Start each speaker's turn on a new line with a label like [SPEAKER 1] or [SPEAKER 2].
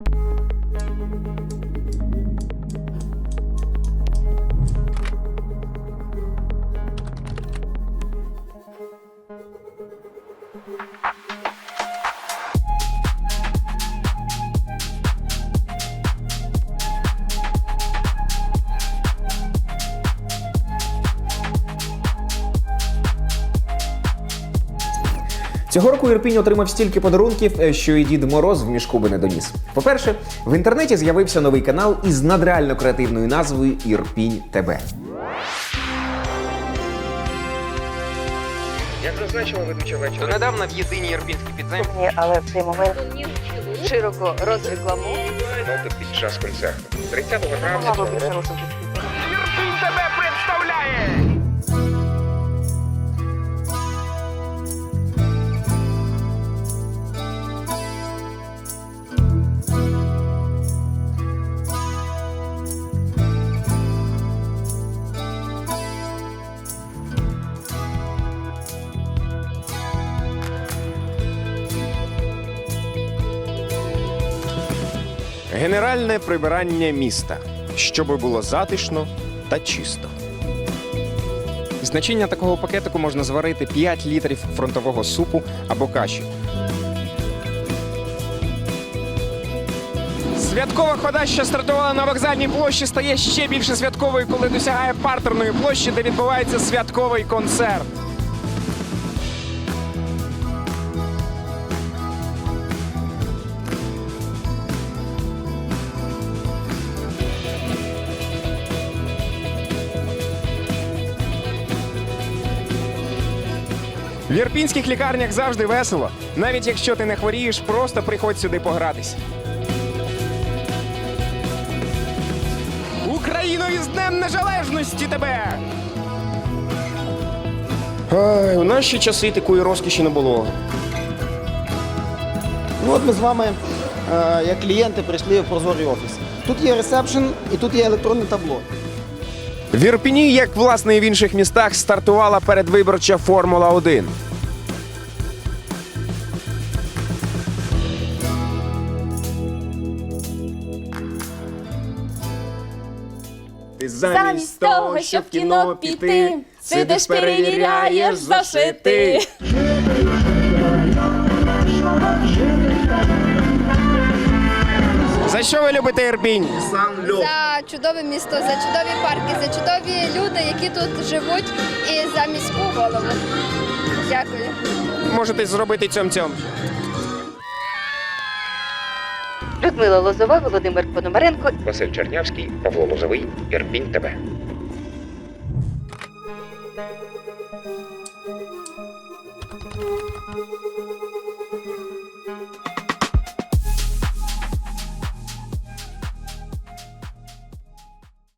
[SPEAKER 1] you Цього року Ірпінь отримав стільки подарунків, е, що і Дід Мороз в мішку би не доніс. По-перше, в інтернеті з'явився новий канал із надреально креативною назвою Ірпінь ТБ.
[SPEAKER 2] Як зазначила ведуча вечора.
[SPEAKER 1] Донедавна в єдиній ірпінській підземці
[SPEAKER 3] Ні, але в цей момент широко розрекламував.
[SPEAKER 2] Ноти під час концерту. 30 травня
[SPEAKER 4] Генеральне прибирання міста, щоб було затишно та чисто. З начиння такого пакетику можна зварити 5 літрів фронтового супу або каші. Святкова хода, що стартувала на вокзальній площі, стає ще більше святковою, коли досягає партерної площі, де відбувається святковий концерт. В ірпінських лікарнях завжди весело. Навіть якщо ти не хворієш, просто приходь сюди погратись. Україно із Днем Незалежності тебе! Ой, у наші часи такої розкіші не було.
[SPEAKER 5] Ну от ми з вами, е, як клієнти, прийшли в прозорий офіс. Тут є ресепшн і тут є електронне табло.
[SPEAKER 4] В Ірпіні, як власне і в інших містах, стартувала передвиборча Формула 1. Ти
[SPEAKER 6] Замість того, щоб в кіно піти, сидиш, перевіряєш зошити.
[SPEAKER 4] За що ви любите Ірпінь?
[SPEAKER 6] За чудове місто, за чудові парки, за чудові люди, які тут живуть, і за міську голову. Дякую.
[SPEAKER 4] Можете зробити цьом-цьом.
[SPEAKER 3] Людмила Лозова, Володимир Пономаренко.
[SPEAKER 2] Василь Чернявський, Павло Лозовий, Ірпінь тебе.